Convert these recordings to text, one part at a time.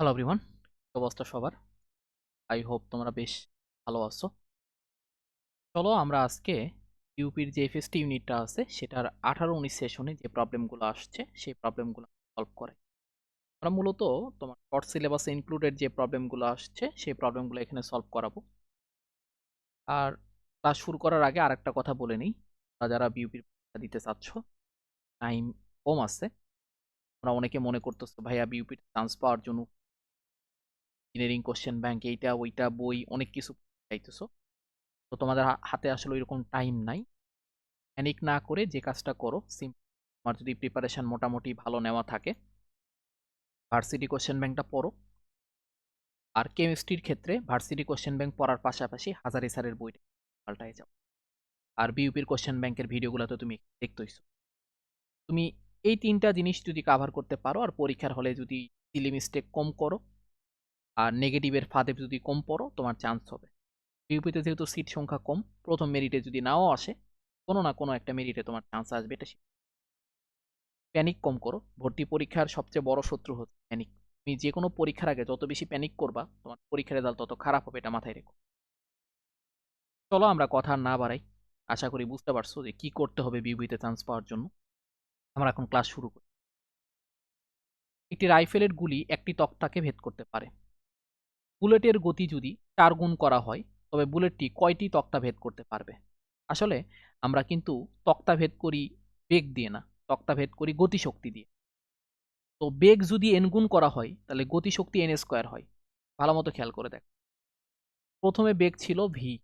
Hello everyone অবস্থা সবার? I hope তোমরা বেশ ভালো আছো। চলো আমরা আজকে ইউপির যে এফএসটি ইউনিটটা আছে, সেটার আঠারো উনিশ সেশনে যে প্রবলেমগুলো আসছে, সেই প্রবলেমগুলো সলভ করে। আমরা মূলত তোমার শর্ট সিলেবাসে ইনক্লুডেড যে প্রবলেমগুলো আসছে, সেই প্রবলেমগুলো এখানে সলভ করাবো। আর ক্লাস শুরু করার আগে আরেকটা কথা বলে নিই। যারা বিউপির পরীক্ষা দিতে চাচ্ছ টাইম কম আছে। আমরা অনেকে মনে করতেছো, ভাইয়া বিউপির চান্স পাওয়ার জন্য ইঞ্জিনিয়ারিং কোশ্চেন ব্যাংক এইটা, ওইটা, বই, অনেক কিছু চাইতেছো। তো তোমাদের হাতে আসলে ওইরকম টাইম নাই। প্যানিক না করে যে কাজটা করো সিম্পল তোমার যদি প্রিপারেশন মোটামুটি ভালো নেওয়া থাকে ভার্সিটি কোশ্চেন ব্যাংকটা পড়ো। আর কেমিস্ট্রির ক্ষেত্রে ভার্সিটি কোশ্চেন ব্যাংক পড়ার পাশাপাশি হাজারি স্যারের বইটা পাল্টায় যাও। আর বিউপির কোশ্চেন ব্যাংকের ভিডিওগুলো তো তুমি দেখতেইছো। তুমি এই তিনটা জিনিস যদি কাভার করতে পারো, আর পরীক্ষার হলে যদি সিলি মিস্টেক কম করো আর নেগেটিভের ফাঁদে যদি কম পড়ো, তোমার চান্স হবে। ইউপিতে যেহেতু সিট সংখ্যা কম, প্রথম মেরিটে যদি নাও আসে, কোনো না কোনো একটা মেরিটে তোমার চান্স আসবে, এটা প্যানিক কম করো। ভর্তি পরীক্ষার সবচেয়ে বড় শত্রু হচ্ছে প্যানিক তুমি যে কোনো পরীক্ষার আগে যত বেশি প্যানিক করবা, তোমার পরীক্ষার রেজাল্ট তত খারাপ হবে, এটা মাথায় রেখো। চলো আমরা কথা না বাড়াই। আশা করি বুঝতে পারছ যে কি করতে হবে বিউবিতে চান্স পাওয়ার জন্য। আমরা এখন ক্লাস শুরু করি। একটি রাইফেলের গুলি একটি তক্তাকে ভেদ করতে পারে। বুলেটের গতি যদি চার গুণ করা হয়, তবে বুলেটটি কয়টি তক্তা ভেদ করতে পারবে? আসলে, আমরা কিন্তু তক্তা ভেদ করি বেগ দিয়ে না তক্তা ভেদ করি গতিশক্তি দিয়ে। তো বেগ যদি এন গুণ করা হয়, তাহলে গতিশক্তি এন স্কোয়ার হয়। ভালো মতো খেয়াল করে দেখ। প্রথমে বেগ ছিল ভি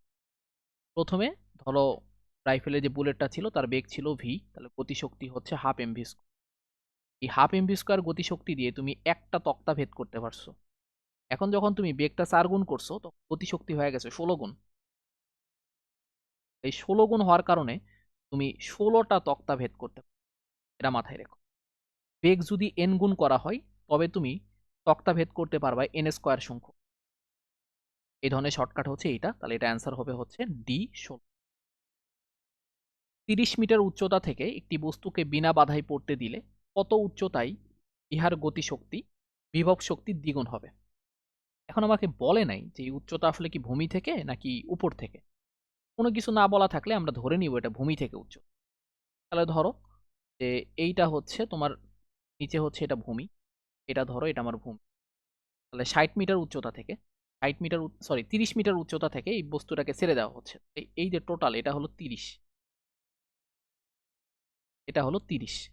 প্রথমে ধরো রাইফেলের যে বুলেটটা ছিল, তার বেগ ছিল ভি তাহলে গতিশক্তি হচ্ছে হাফ এমভি স্কোয়ার এই হাফ এম ভি স্কোয়ার গতিশক্তি দিয়ে তুমি একটা তক্তা ভেদ করতে পারছ। এখন যখন তুমি বেগটা চার গুণ করছ, তখন গতিশক্তি হয়ে গেছে ষোলো গুণ। এই ষোলো গুণ হওয়ার কারণে তুমি ষোলোটা তক্তা ভেদ করতে পারো, এটা মাথায় রেখো। বেগ যদি এন গুণ করা হয়, তবে তুমি তক্তা ভেদ করতে পারবা এন স্কোয়ার সংখ্যক। এই ধরনের শর্টকাট হচ্ছে এইটা, তাহলে এটা অ্যান্সার হবে হচ্ছে ডি ষোলো। তিরিশ মিটার উচ্চতা থেকে একটি বস্তুকে বিনা বাধায় পড়তে দিলে কত উচ্চতায় ইহার গতিশক্তি, বিভব শক্তির দ্বিগুণ হবে। এখন আমাকে বলে নাই যে এই উচ্চতা আসলে কি ভূমি থেকে নাকি উপর থেকে। কোনো কিছু না বলা থাকলে আমরা ধরে নিব এটা ভূমি থেকে উচ্চ। তাহলে ধরো যে এইটা হচ্ছে তোমার নিচে হচ্ছে এটা ভূমি, এটা ধরো এটা আমার ভূমি। তাহলে ষাট মিটার উচ্চতা থেকে, ষাট মিটার সরি তিরিশ মিটার উচ্চতা থেকে এই বস্তুটাকে ছেড়ে দেওয়া হচ্ছে। এই- যে টোটাল এটা হলো তিরিশ। এটা হলো তিরিশ।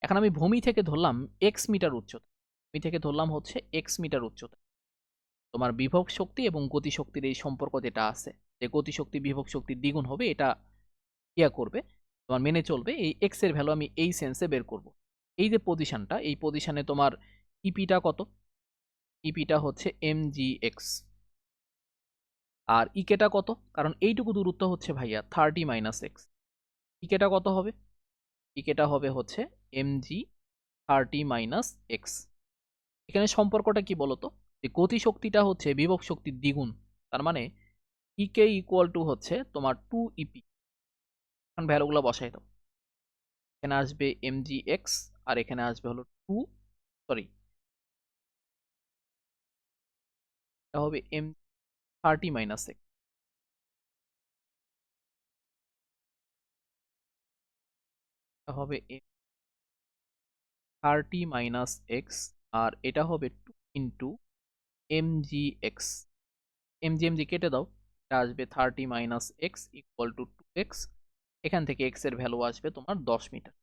এখন আমি ভূমি থেকে ধরলাম এক্স মিটার উচ্চতা। ভূমি থেকে ধরলাম হচ্ছে এক্স মিটার উচ্চতা। তোমার বিভব শক্তি এবং গতিশক্তির এই সম্পর্ক যেটা আছে, যে গতিশক্তি বিভব শক্তির দ্বিগুণ হবে, এটা ইয়া করবে, তোমার মেনে চলবে, এই এক্সের ভ্যালু আমি এই সেন্সে বের করব। এই যে পজিশনটা এই পজিশনে তোমার ইপিটা কত? ইপিটা হচ্ছে এম জি এক্স আর ইকেটা কত? কারণ এইটুকু দূরত্ব হচ্ছে ভাইয়া থার্টি মাইনাস এক্স ইকেটা কত হবে? ইকেটা হবে হচ্ছে M G thirty minus X এখানে সম্পর্কটা কি বলতো? যে গতিশক্তিটা হচ্ছে বিভব শক্তির দ্বিগুণ, তার মানে ইকে ইকুয়াল টু হচ্ছে তোমার টু ইপি এখন ভ্যালুগুলো বসাই দাও। এখানে আসবে এম জি এক্স আর এখানে আসবে হলো টু সরি এটা হবে এম থার্টি মাইনাস এক্স হবে এম থার্টি মাইনাস এক্স আর এটা হবে two into M G X M G M G কেটে দাও, এটা আসবে thirty minus X equal to two X এখান থেকে এক্সের ভ্যালু আসবে তোমার দশ মিটার।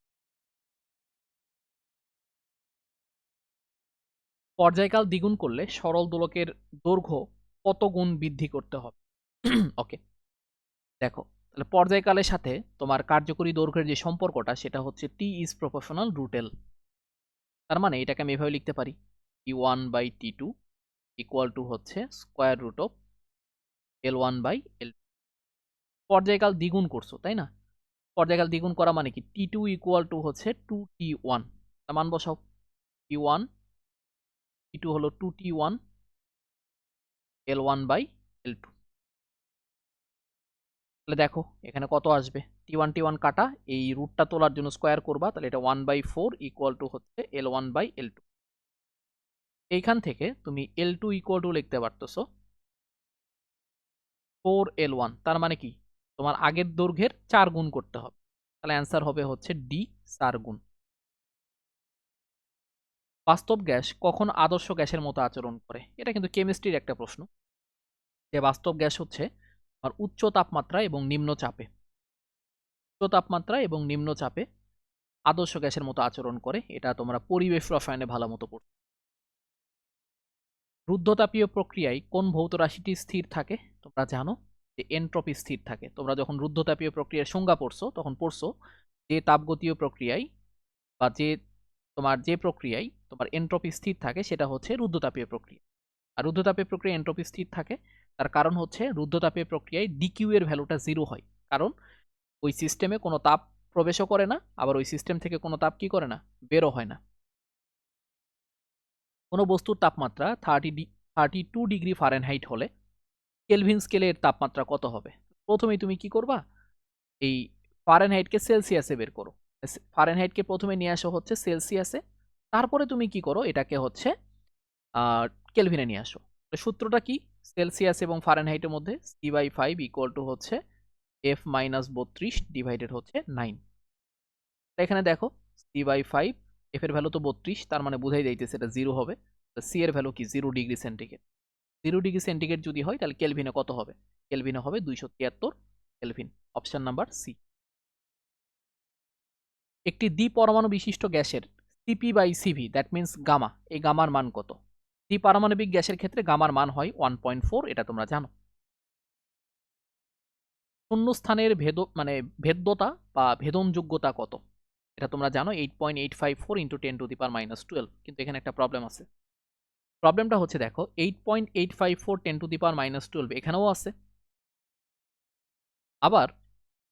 পর্যায়কাল দ্বিগুণ করলে সরল দোলকের দৈর্ঘ্য কত গুণ বৃদ্ধি করতে হবে? ওকে দেখো, তাহলে পর্যায়কালের সাথে তোমার কার্যকরী দৈর্ঘ্যের যে সম্পর্কটা, সেটা হচ্ছে T is proportional root L তার মানে এটাকে আমি এভাবে লিখতে পারি T one by T two equal to হচ্ছে square root of L one by L পর্যায়কাল দ্বিগুণ করছ, তাই না? পর্যায়কাল দ্বিগুণ করা মানে কি? টি টু ইকুয়াল টু হচ্ছে টু টি ওয়ান মান বসাও। টি ওয়ান টি টু হলো two T one L one by L two তাহলে দেখো, এখানে কত আসবে? টি ওয়ান টি ওয়ান কাটা, এই রুটটা তোলার জন্য স্কোয়ার করবা, তাহলে এটা one by four equal to হচ্ছে L one by L two এইখান থেকে তুমি এল টু ইকুয়াল টু লিখতে পারতেছো। ফোর এল ওয়ান তার মানে কি? তোমার আগের দৈর্ঘ্যের চার গুণ করতে হবে। তাহলে অ্যান্সার হবে হচ্ছে ডি চার গুণ। বাস্তব গ্যাস কখন আদর্শ গ্যাসের মতো আচরণ করে? এটা কিন্তু কেমিস্ট্রির একটা প্রশ্ন। যে বাস্তব গ্যাস হচ্ছে আর উচ্চ তাপমাত্রা এবং নিম্ন চাপে। উচ্চ তাপমাত্রা এবং নিম্ন চাপে আদর্শ গ্যাসের মতো আচরণ করে। এটা তোমরা পরিবেশ রসায়নে ভালো মতো পড়ছো রুদ্ধতাপীয় প্রক্রিয়ায় কোন ভৌত রাশিটি স্থির থাকে? তোমরা জানো যে এনট্রপি স্থির থাকে। তোমরা যখন রুদ্ধতাপীয় প্রক্রিয়ার সংজ্ঞা পড়ছো, তখন পড়ছো যে তাপগতীয় প্রক্রিয়ায় বা যে তোমার যে প্রক্রিয়ায় তোমার এনট্রপি স্থির থাকে, সেটা হচ্ছে রুদ্ধতাপীয় প্রক্রিয়া। আর রুদ্ধতাপীয় প্রক্রিয়া এনট্রপি স্থির থাকে, তার কারণ হচ্ছে রুদ্ধতাপীয় প্রক্রিয়ায় ডিকিউ এর ভ্যালুটা জিরো হয়। কারণ ওই সিস্টেমে কোনো তাপ প্রবেশও করে না, আবার ওই সিস্টেম থেকে কোনো তাপ কি করে না? বেরো হয় না। কোনো বস্তুর তাপমাত্রা thirty D thirty two degree Fahrenheit হলে কেলভিন স্কেলের তাপমাত্রা কত হবে? প্রথমেই তুমি কি করবা? এই ফারেনহাইটকে সেলসিয়াসে বের করো। ফারেনহাইটকে প্রথমে নিয়ে আসো হচ্ছে সেলসিয়াসে তারপরে তুমি কি করো? এটাকে হচ্ছে কেলভিনে নিয়ে আসো। সূত্রটা কি? সেলসিয়াস এবং ফারেনহাইটের মধ্যে C by five equal to হচ্ছে এফ মাইনাস বত্রিশ ডিভাইডেড হচ্ছে নাইন এখানে দেখো সি বাই ফাইভ এফ এর ভ্যালু তো বত্রিশ, তার মানে বোঝাই যাইতেছে এটা জিরো হবে। সি এর ভ্যালু কি? Zero degree centigrade zero degree centigrade যদি হয়, তাহলে কেলভিনে কত হবে? কেলভিনে হবে দুইশো তিয়াত্তর কেলভিন অপশন নাম্বার সি একটি দ্বিপরমাণু বিশিষ্ট গ্যাসের CP by CV that means gamma এই গামার মান কত? দ্বিপারমাণবিক গ্যাসের ক্ষেত্রে গামার মান হয় ওয়ান পয়েন্ট ফোর এটা তোমরা জানো। শূন্যস্থানের ভেদ মানে ভেদ্যতা বা ভেদনযোগ্যতা কত? এটা তোমরা জানো eight point eight five four into ten to the power minus twelve কিন্তু এখানে একটা প্রবলেম আছে। প্রবলেমটা হচ্ছে দেখো eight point eight five four ten to the power minus twelve এখানেও আছে। আবার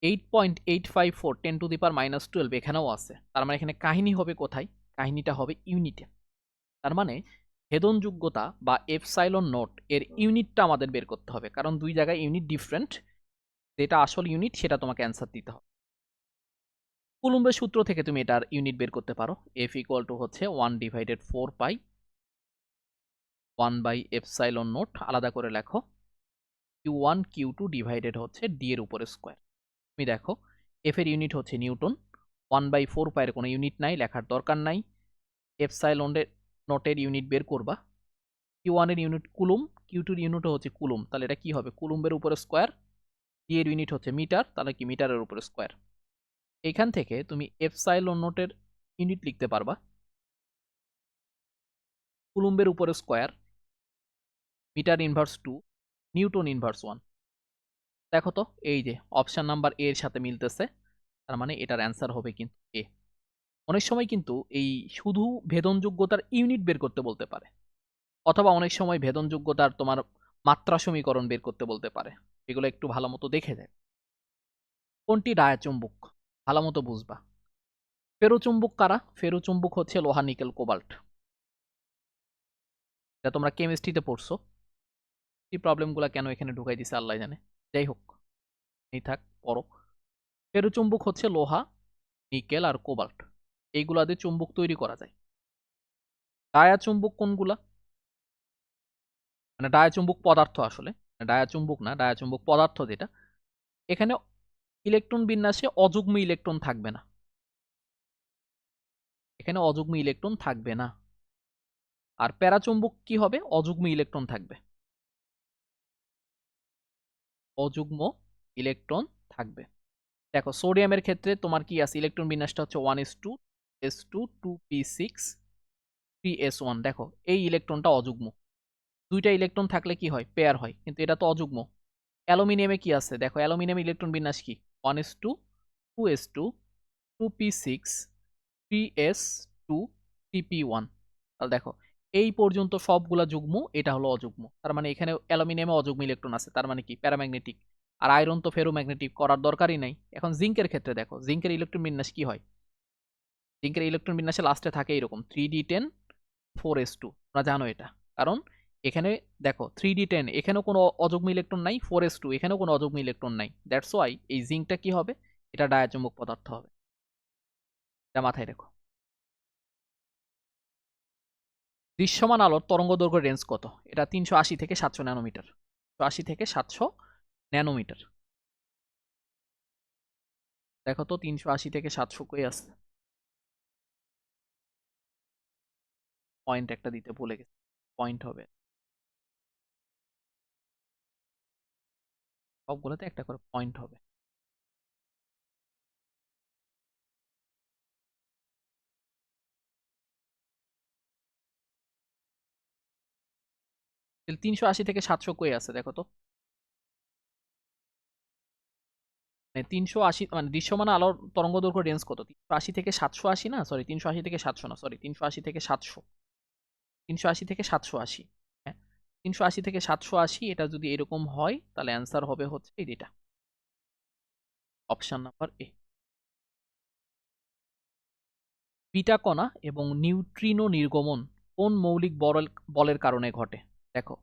eight point eight five four ten to the power minus twelve এখানেও আছে। তার মানে এখানে কাহিনী হবে কোথায়? কাহিনীটা হবে ইউনিটে তার মানে ভেদনযোগ্যতা বা এফসাইলন নোট এর ইউনিটটা আমাদের বের করতে হবে, কারণ দুই জায়গায় ইউনিট ডিফারেন্ট যেটা আসল ইউনিট সেটা তোমাকে অ্যান্সার দিতে হবে। কুলুম্বের সূত্র থেকে তুমি এটার ইউনিট বের করতে পারো। এফ ইকুয়াল টু হচ্ছে one divided four pi one by epsilon naught আলাদা করে লেখো। Q one Q two divided হচ্ছে ডি এর উপরে স্কোয়ার তুমি দেখো এফ এর ইউনিট হচ্ছে নিউটন। ওয়ান বাই ফোর পায়ের কোনো ইউনিট নাই, লেখার দরকার নাই। এফসাইলনের নোটের ইউনিট বের করবা। কিউ ওয়ানের ইউনিট কুলুম কিউ টুর ইউনিটও হচ্ছে কুলুম। তাহলে এটা কি হবে? কুলুম্বের উপরে স্কোয়ার ডি এর ইউনিট হচ্ছে মিটার তাহলে কি মিটারের উপরে স্কোয়ার এখান থেকে তুমি এফসাইলন নোটের ইউনিট লিখতে পারবা। কুলুম্বের উপরে square metre inverse two newton inverse one দেখো তো, এই যে অপশান নাম্বার এ এর সাথে মিলতেছে, তার মানে এটার অ্যান্সার হবে কিন্তু এ অনেক সময় কিন্তু এই শুধু ভেদনযোগ্যতার ইউনিট বের করতে বলতে পারে, অথবা অনেক সময় ভেদনযোগ্যতার তোমার মাত্রা সমীকরণ বের করতে বলতে পারে। এগুলো একটু ভালো মতো দেখে যায় কোনটি ডায়াচুম্বুক ভালো মতো বুঝবা। ফেরোচুম্বুক কারা? ফেরোচুম্বুক হচ্ছে লোহা নিকেল কোবাল্ট। এটা তোমরা কেমিস্ট্রিতে পড়ছো। এই প্রবলেমগুলো কেন এখানে ঢুকাই দিছে, আল্লাহ জানে। যাই হোক, এই থাক, পড়ো। ফেরোচুম্বুক হচ্ছে লোহা, নিকেল আর কোবাল্ট। এইগুলা দিয়ে চুম্বক তৈরি করা যায়। ডায়া চুম্বক কোনগুলা? মানে ডায়া চুম্বক পদার্থ আসলে। ডায়া চুম্বক না, ডায়া চুম্বক পদার্থ যেটা। এখানে ইলেকট্রন বিন্যাসে অযুগ্ম ইলেকট্রন থাকবে না। এখানে অযুগ্ম ইলেকট্রন থাকবে না। আর প্যারাচুম্বক কি হবে? অযুগ্ম ইলেকট্রন থাকবে। অযুগ্ম ইলেকট্রন থাকবে। দেখো, সোডিয়ামের ক্ষেত্রে তোমার কি আছে? ইলেকট্রন বিন্যাসটা হচ্ছে one S two S two two P six, three S one. দেখো, এই ইলেকট্রনটা অযুগ্ম। দুইটা ইলেকট্রন থাকলে কি হয়? পেয়ার হয়। কিন্তু এটা তো অযুগ্ম। অ্যালুমিনিয়ামে কি আছে? দেখো, অ্যালুমিনিয়াম ইলেকট্রন বিন্যাস কি? One S two two S two two P six three S two three P one তাহলে দেখো, এই পর্যন্ত সবগুলা যুগ্ম, এটা হলো অযুগ্ম। তার মানে এখানে অ্যালুমিনিয়ামে অযুগ্ম ইলেকট্রন আছে, তার মানে কি? প্যারাম্যাগনেটিক। আর আয়রন তো ফেরোম্যাগনেটিক করার দরকারই নাই। এখন জিঙ্কের ক্ষেত্রে দেখো, জিঙ্কের ইলেকট্রন বিন্যাস কি হয়? জিঙ্কের ইলেকট্রন বিন্যাসে লাস্টে থাকে এরকম three D ten four S two তোমরা জানো এটা। কারণ এখানে দেখো থ্রি ডি টেন এখানেও কোনো অযুগ্ম ইলেকট্রন নাই ফোর এস টু এখানেও কোনো অযুগ্ম ইলেকট্রন নাই। দ্যাটস ওয়াই এই জিঙ্কটা কি হবে? এটা ডায়াচুম্বক পদার্থ হবে। এটা মাথায় রেখো। দৃশ্যমান আলোর তরঙ্গ দৈর্ঘ্য রেঞ্জ কত? এটা তিনশো আশি থেকে সাতশো ন্যানোমিটার। আশি থেকে সাতশো ন্যানোমিটার। দেখো তো তিনশো আশি থেকে সাতশো কই আছে পয়েন্ট একটা দিতে ভুলে গেছে। পয়েন্ট হবে। সবগুলোতে একটা করে পয়েন্ট হবে। তিনশো আশি থেকে সাতশো কই আছে দেখো তো? মানে তিনশো আশি মানে দৃশ্যমান আলোর তরঙ্গ দৈর্ঘ্য রেঞ্জ কত? তিনশো আশি থেকে সাতশো আশি না? সরি তিনশো আশি থেকে সাতশো না সরি তিনশো আশি থেকে সাতশো। তিনশো আশি থেকে সাতশো আশি। তিনশো আশি থেকে সাতশো আশি, এটা যদি এরকম হয়, তাহলে অ্যান্সার হবে হচ্ছে এই এটা অপশান নাম্বার এ বিটা কণা এবং নিউট্রিনো নির্গমন কোন মৌলিক বল বলের কারণে ঘটে? দেখো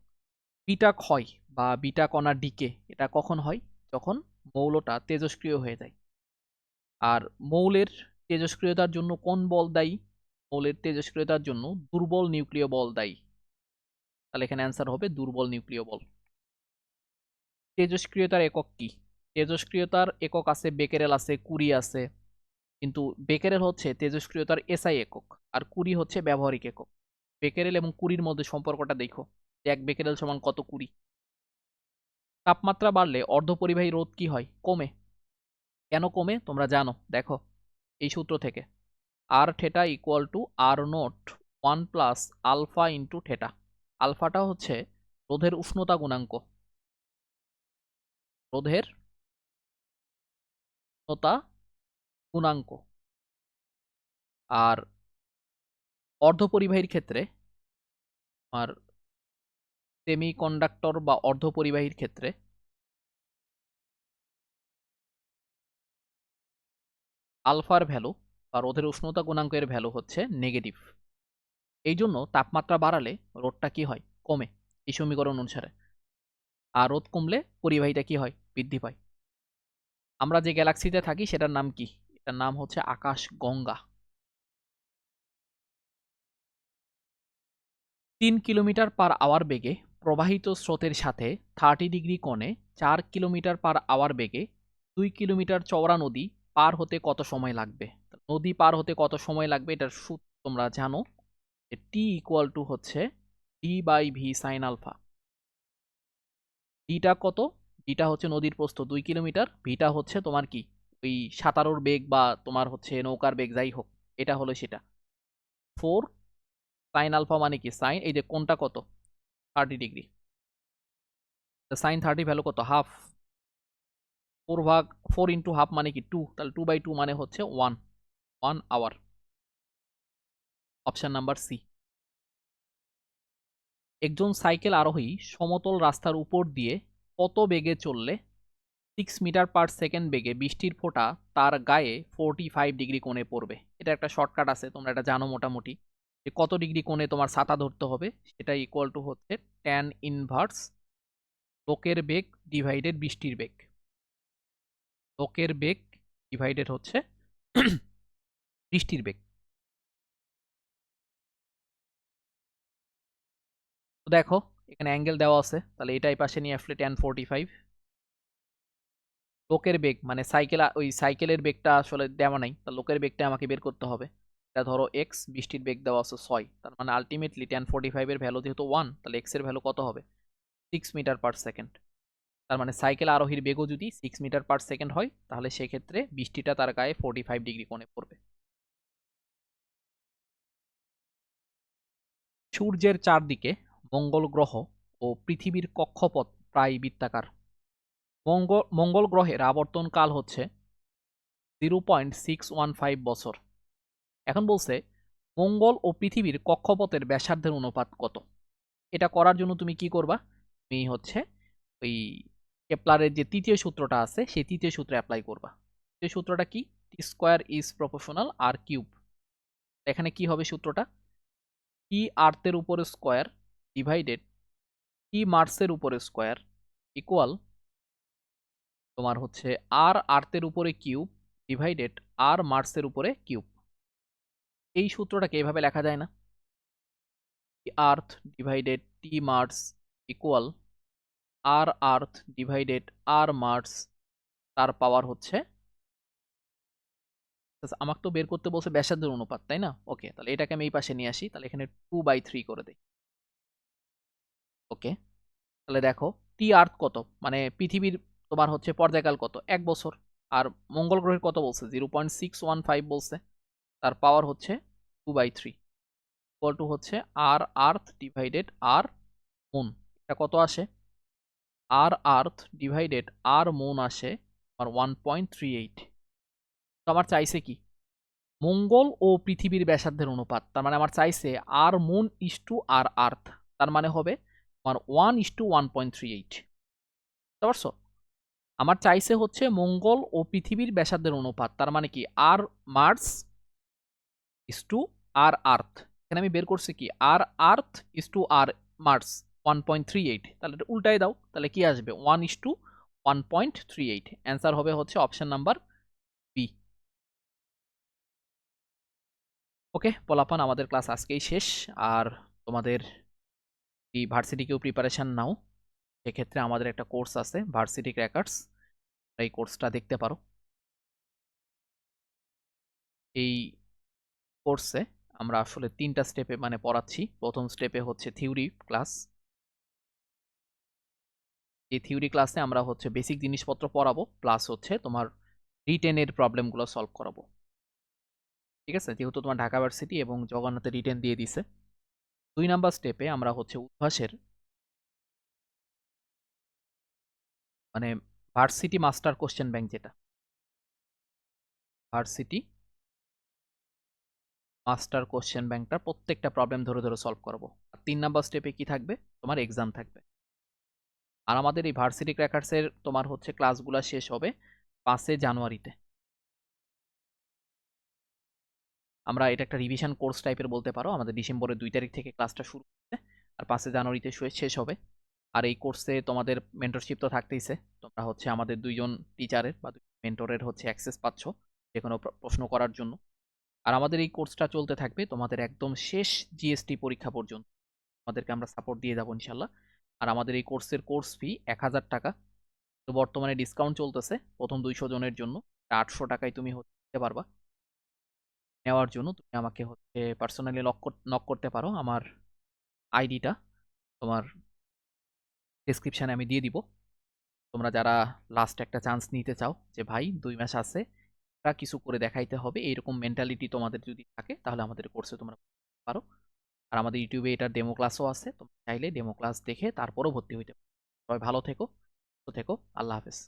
বিটা ক্ষয় বা বিটা কণা ডিকে, এটা কখন হয়? যখন মৌলটা তেজস্ক্রিয় হয়ে যায়। আর মৌলের তেজস্ক্রিয়তার জন্য কোন বল দায়ী? মৌলের তেজস্ক্রিয়তার জন্য দুর্বল নিউক্লিয় বল দায়ী। তাহলে এখানে অ্যান্সার হবে দুর্বল নিউক্লিয় বল তেজস্ক্রিয়তার একক কি? তেজস্ক্রিয়তার একক আছে বেকেরেল আছে কুড়ি আছে। কিন্তু বেকেরেল হচ্ছে তেজস্ক্রিয়তার এসআই একক আর কুড়ি হচ্ছে ব্যবহারিক একক। বেকেরেল এবং কুড়ির মধ্যে সম্পর্কটা দেখো। এক বেকেরেল সমান কত কুড়ি তাপমাত্রা বাড়লে অর্ধপরিবাহী রোধ কি হয়? কমে। কেন কমে? তোমরা জানো। দেখো, এই সূত্র থেকে। R theta equal to R naught one plus alpha into theta আলফাটা হচ্ছে রোধের উষ্ণতা গুণাঙ্ক। রোধের উষ্ণতা গুণাঙ্ক। আর অর্ধপরিবাহীর ক্ষেত্রে আর সেমি কন্ডাক্টর বা অর্ধপরিবাহীর ক্ষেত্রে আলফার ভ্যালু বা রোধের উষ্ণতা গুণাঙ্কের ভ্যালু হচ্ছে নেগেটিভ এই জন্য তাপমাত্রা বাড়ালে রোধটা কি হয়? কমে, এই সমীকরণ অনুসারে। আর রোধ কমলে পরিবাহীটা কি হয়? বৃদ্ধি পায়। আমরা যে গ্যালাক্সিতে থাকি, সেটার নাম কি? এটার নাম হচ্ছে আকাশ গঙ্গা তিন কিলোমিটার পার আওয়ার বেগে প্রবাহিত স্রোতের সাথে থার্টি ডিগ্রি কোণে চার কিলোমিটার পার আওয়ার বেগে দুই কিলোমিটার চওড়া নদী পার হতে কত সময় লাগবে? নদী পার হতে কত সময় লাগবে? এটার সূত্র তোমরা জানো। যে টি ইকুয়াল টু হচ্ছে d by v sine alpha ডিটা কত? ডিটা হচ্ছে নদীর প্রস্থ, দুই কিলোমিটার। ভিটা হচ্ছে তোমার কি? ওই সাঁতারোর বেগ বা তোমার হচ্ছে নৌকার বেগ, যাই হোক, এটা হলো সেটা। ফোর সাইন আলফা মানে কি? সাইন এই যে কোনটা কত? Thirty degree sine thirty value কত? হাফ ফোর ভাগ ফোর ইন্টু হাফ মানে কি? টু তাহলে টু বাই টু মানে হচ্ছে one one hour option number C একজন সাইকেল আরোহী সমতল রাস্তার উপর দিয়ে কত বেগে চললে সিক্স মিটার পার সেকেন্ড বেগে বৃষ্টির ফোঁটা তার গায়ে ফোরটি ফাইভ ডিগ্রি কোণে পড়বে? এটা একটা শর্টকাট আছে, তোমরা এটা জানো মোটামুটি। যে কত ডিগ্রি কোণে তোমার ছাতা ধরতে হবে, সেটা ইকুয়াল টু হচ্ছে ট্যান ইনভার্স লোকের বেগ ডিভাইডেড বৃষ্টির বেগ। লোকের বেগ ডিভাইডেড হচ্ছে বৃষ্টির বেগ। দেখো, এখানে অ্যাঙ্গেল দেওয়া আছে। তাহলে এটাই পাশে নিয়ে আসলে টেন ফোরটি ফাইভ লোকের বেগ মানে সাইকেল ওই সাইকেলের বেগটা আসলে দেওয়া নাই, তা লোকের বেগটা আমাকে বের করতে হবে। এটা ধরো এক্স বৃষ্টির বেগ দেওয়া আছে ছয়। তার মানে আলটিমেটলি টেন ফোরটি ফাইভের ভ্যালু যেহেতু ওয়ান তাহলে এক্সের ভ্যালু কত হবে? সিক্স মিটার পার সেকেন্ড তার মানে সাইকেল আরোহীর বেগও যদি সিক্স মিটার পার সেকেন্ড হয়, তাহলে সেক্ষেত্রে বৃষ্টিটা তার গায়ে ফোরটি ফাইভ ডিগ্রি কোণে পড়বে। সূর্যের চারদিকে মঙ্গল গ্রহ ও পৃথিবীর কক্ষপথ প্রায় বৃত্তাকার। মঙ্গল মঙ্গল গ্রহের আবর্তন কাল হচ্ছে zero point six one five বছর। এখন বলছে, মঙ্গল ও পৃথিবীর কক্ষপথের ব্যাসার্ধের অনুপাত কত? এটা করার জন্য তুমি কি করবা? তুমি হচ্ছে ওই কেপলারের যে তৃতীয় সূত্রটা আছে, সেই তৃতীয় সূত্রে অ্যাপ্লাই করবা। তৃতীয় সূত্রটা কি? T square is proportional R cube এখানে কি হবে সূত্রটা? টি আর্থের উপরে স্কোয়ার ডিভাইডেড টি মার্সের উপরে স্কোয়ার ইকুয়াল তোমার হচ্ছে আর আর্থের উপরে কিউব ডিভাইডেড আর মার্সের উপরে কিউব এই সূত্রটাকে এভাবে লেখা যায় না। T Earth divided T Mars equal R Earth divided R Mars তার পাওয়ার হচ্ছে আচ্ছা, আমাকে তো বের করতে বলছে ব্যাসার্ধের অনুপাত তাই না? ওকে তাহলে এটাকে আমি এই পাশে নিয়ে আসি তাহলে এখানে টু বাই থ্রি করে দিই। ওকে? তাহলে দেখো, টি আর্থ কত? মানে পৃথিবীর তোমার হচ্ছে পর্যায়কাল কত? এক বছর। আর মঙ্গল গ্রহের কত বলছে? Zero point six one five বলছে। তার পাওয়ার হচ্ছে two by three. Equal to হচ্ছে আর আর্থ ডিভাইডেড আর মুন। এটা কত আসে? আর আর্থ ডিভাইডেড আর মুন আসে আমার ওয়ান পয়েন্ট থ্রি এইট। তো আমার চাইছে কি? মঙ্গল ও পৃথিবীর ব্যাসার্ধের অনুপাত। তার মানে আমার চাইছে আর মুন ইস টু আর আর্থ। তার মানে হবে আমার one is to one point three eight বুঝতে পারছ? আমার চাইছে হচ্ছে মঙ্গল ও পৃথিবীর ব্যাসার্ধের অনুপাত। তার মানে কি? আর মার্স ইস টু আর আর্থ এখানে আমি বের করছি কি? R Earth is to R Mars one point three eight তাহলে এটা উল্টাই দাও, তাহলে কি আসবে? One is to one point three eight answer হবে হচ্ছে অপশান নাম্বার বি ওকে পোলাপান, আমাদের ক্লাস আজকেই শেষ। আর তোমাদের এই ভার্সিটি কেউ প্রিপারেশান নাও। সেক্ষেত্রে আমাদের একটা কোর্স আছে ভার্সিটি ক্র্যাকার্স এই কোর্সটা দেখতে পারো। এই কোর্সে আমরা আসলে তিনটা স্টেপে মানে পড়াচ্ছি। প্রথম স্টেপে হচ্ছে থিওরি ক্লাস এই থিওরি ক্লাসে আমরা হচ্ছে বেসিক জিনিসপত্র পড়াবো প্লাস হচ্ছে তোমার রিটেনের প্রবলেমগুলো সলভ করাবো। ঠিক আছে? যেহেতু তোমার ঢাকা ভার্সিটি এবং জগন্নাথে রিটেন দিয়ে দিছে। দুই নাম্বার স্টেপে আমরা হচ্ছে উদ্ভাসের মানে ভার্সিটি মাস্টার কোশ্চেন ব্যাংক যেটা। ভার্সিটি মাস্টার কোশ্চেন ব্যাংকটার প্রত্যেকটা প্রবলেম ধরে ধরে সলভ করব। আর তিন নাম্বার স্টেপে কি থাকবে? তোমার এক্সাম থাকবে। আর আমাদের এই ভার্সিটি ক্র্যাকার্সের তোমার হচ্ছে ক্লাসগুলো শেষ হবে পাঁচে জানুয়ারিতে। আমরা এটা একটা রিভিশন কোর্স টাইপের বলতে পারো। আমাদের ডিসেম্বরের দুই তারিখ থেকে ক্লাসটা শুরু হচ্ছে, আর পাঁচে জানুয়ারিতে শেষ হবে। আর এই কোর্সে তোমাদের মেন্টরশিপ তো থাকতেইছে। তোমরা হচ্ছে আমাদের দুইজন টিচারের বা মেন্টরের হচ্ছে অ্যাক্সেস পাচ্ছ যে কোনো প্রশ্ন করার জন্য। আর আমাদের এই কোর্সটা চলতে থাকবে তোমাদের একদম শেষ জিএসটি পরীক্ষা পর্যন্ত। তোমাদেরকে আমরা সাপোর্ট দিয়ে যাব ইনশাল্লাহ আর আমাদের এই কোর্সের কোর্স ফি এক হাজার টাকা। তো বর্তমানে ডিসকাউন্ট চলতেছে প্রথম দুইশো জনের জন্য। আটশো টাকায় তুমি হতে পারবা। নেওয়ার জন্য তুমি আমাকে হচ্ছে পার্সোনালি লক নক করতে পারো আমার আইডিটা তোমার ডিসক্রিপশানে আমি দিয়ে দিব। তোমরা যারা লাস্ট একটা চান্স নিতে চাও যে ভাই, দুই মাস আছে, তা কিছু করে দেখাইতে হবে। এইরকম মেন্টালিটি তোমাদের যদি থাকে, তাহলে আমাদের কোর্সে তোমরা পারো। আর আমাদের ইউটিউবে এটার ডেমো ক্লাসও আছে, তোমরা চাইলে ডেমো ক্লাস দেখে তারপরও ভর্তি হইতে পারো। সবাই ভালো থেকো থেকো, আল্লাহ হাফেজ।